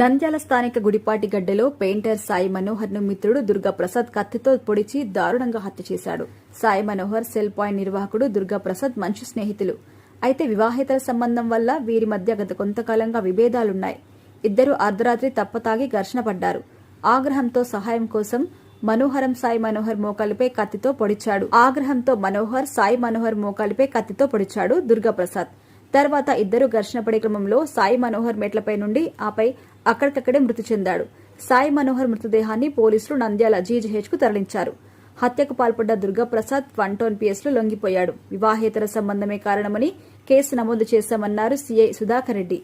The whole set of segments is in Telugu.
నంద్యాల స్థానిక గుడిపాటి గడ్డలో పెయింటర్ సాయి మనోహర్ను మిత్రుడు దుర్గాప్రసాద్ కత్తితో పొడిచి దారుణంగా హత్య చేశాడు. సాయి మనోహర్ సెల్ పాయింట్ నిర్వాహకుడు దుర్గాప్రసాద్ మంచి స్నేహితులు. అయితే వివాహేతర సంబంధం వల్ల వీరి మధ్య గత కొంతకాలంగా విభేదాలున్నాయి. ఇద్దరు అర్ధరాత్రి తప్పతాగి ఘర్షణ పడ్డారు. ఆగ్రహంతో సహాయం కోసం మనోహరం సాయి మనోహర్ మోకాలిపై కత్తితో పొడిచాడు. ఆగ్రహంతో మనోహర్ సాయి మనోహర్ మోకాలిపై కత్తితో పొడిచాడు దుర్గాప్రసాద్ తర్వాత ఇద్దరు ఘర్షణ పడే క్రమంలో సాయి మనోహర్ మెట్లపై నుండి ఆపై అక్కడికక్కడే మృతి చెందాడు. సాయి మనోహర్ మృతదేహాన్ని పోలీసులు నంద్యాల జీజీహెచ్కు తరలించారు. హత్యకు పాల్పడ్డ దుర్గాప్రసాద్ వన్ టౌన్ పిఎస్లో లొంగిపోయాడు. వివాహేతర సంబంధమే కారణమని కేసు నమోదు చేశామన్నారు సీఐ సుధాకర్ రెడ్డి.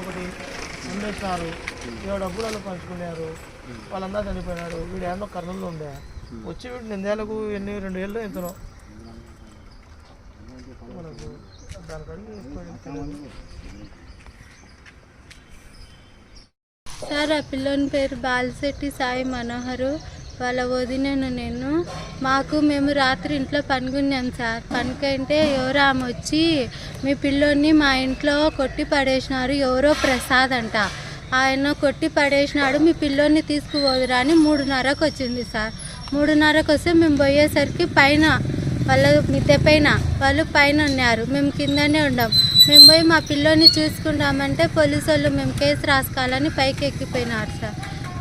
ఒకటి. పంచుకున్నారు. వాళ్ళందరూ చనిపోయినారు. వీడు ఏమో కర్నూలులో ఉండే వచ్చి వీడు నిందేలకు ఎన్ని? రెండు ఏళ్ళు ఎంతనో మనకు సార్ ఆ పిల్లోని పేరు బాలిశెట్టి సాయి మనోహరు. వాళ్ళ వదినను నేను. మాకు మేము రాత్రి ఇంట్లో పనుకున్నాం సార్. పనుకంటే ఎవరో ఆమె వచ్చి మీ పిల్లోని మా ఇంట్లో కొట్టి పడేసినారు. ఎవరో ప్రసాద్ అంట. ఆయన కొట్టి పడేసినాడు. మీ పిల్లోని తీసుకుపోదురా అని మూడున్నరకు వచ్చింది సార్. మూడున్నరకు వస్తే మేము పోయేసరికి పైన వాళ్ళ మిద్దె పైన వాళ్ళు పైన ఉన్నారు. మేము కిందనే ఉండాం. మేము పోయి మా పిల్లోని చూసుకుంటామంటే పోలీసు వాళ్ళు మేము కేసు రాసుకోవాలని పైకి ఎక్కిపోయినారు సార్.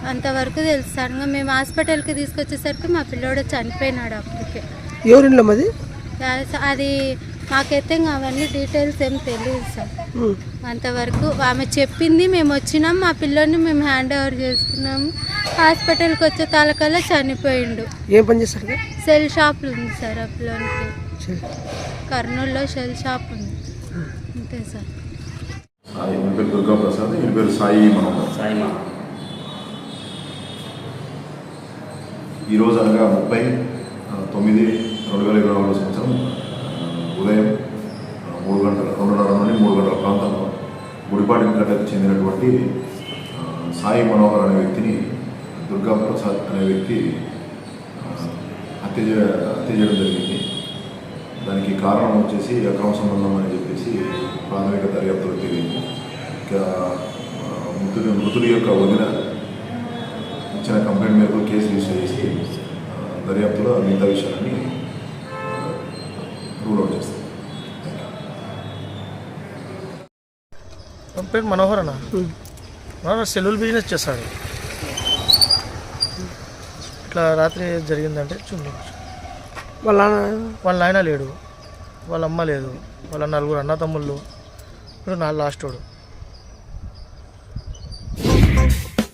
అంతవరకు తెలుసు సార్. ఇంకా మేము హాస్పిటల్కి తీసుకొచ్చేసరికి మా పిల్లోడు చనిపోయినాడు అప్పటికే. ఎవరిలో యా- అది మాకైతే ఇంకా అవన్నీ డీటెయిల్స్ ఏం తెలియదు సార్. అంతవరకు ఆమె చెప్పింది మేము వచ్చినాం మా పిల్లోని మేము హ్యాండ్ ఓవర్ చేసుకున్నాము. హాస్పిటల్కి వచ్చే తాలకల్లా చనిపోయిండు. ఏం పని చేస్తారు సెల్ షాప్ ఉంది సార్ పిల్లోనికి కర్నూలులో షెల్ షాప్ ఉంది. అంతే సార్. సాయి ఈయన పేరు దుర్గా ప్రసాద్ ఈయన పేరు సాయి మనోహర్. సాయి ఈరోజు అనగా ముప్పై తొమ్మిది రెండు వేల ఇరవై నాలుగు సంవత్సరం ఉదయం మూడు గంటల రెండున్నర నుండి మూడు గంటల ప్రాంతంలో గుడిపాటి గడ్డకు చెందినటువంటి సాయి మనోహర్ అనే వ్యక్తిని దుర్గా ప్రసాద్ అనే వ్యక్తి హత్య హత్య చేయడం జరిగింది. దానికి కారణం వచ్చేసి అక్రమ సంబంధం అని చెప్పేసి ప్రాథమిక దర్యాప్తులో తెలియంది ఇంకా మృతుడి మృతుడి యొక్క వదిన ఇచ్చిన కంప్లైంట్ మేరకు కేసు రిజిస్టర్ చేసి దర్యాప్తులో మిగతా విషయాన్ని రూల్ అవుట్ చేస్తాం. పేరు మనోహర్ అన్న. మనోహర్ సెల్లుల్ బిజినెస్ చేస్తాడు. ఇట్లా రాత్రి జరిగిందంటే చూడండి వాళ్ళ వాళ్ళ నాయన లేడు. వాళ్ళ అమ్మ లేదు. వాళ్ళ నలుగురు అన్న తమ్ముళ్ళు ఇప్పుడు నా లాస్ట్ వాడు.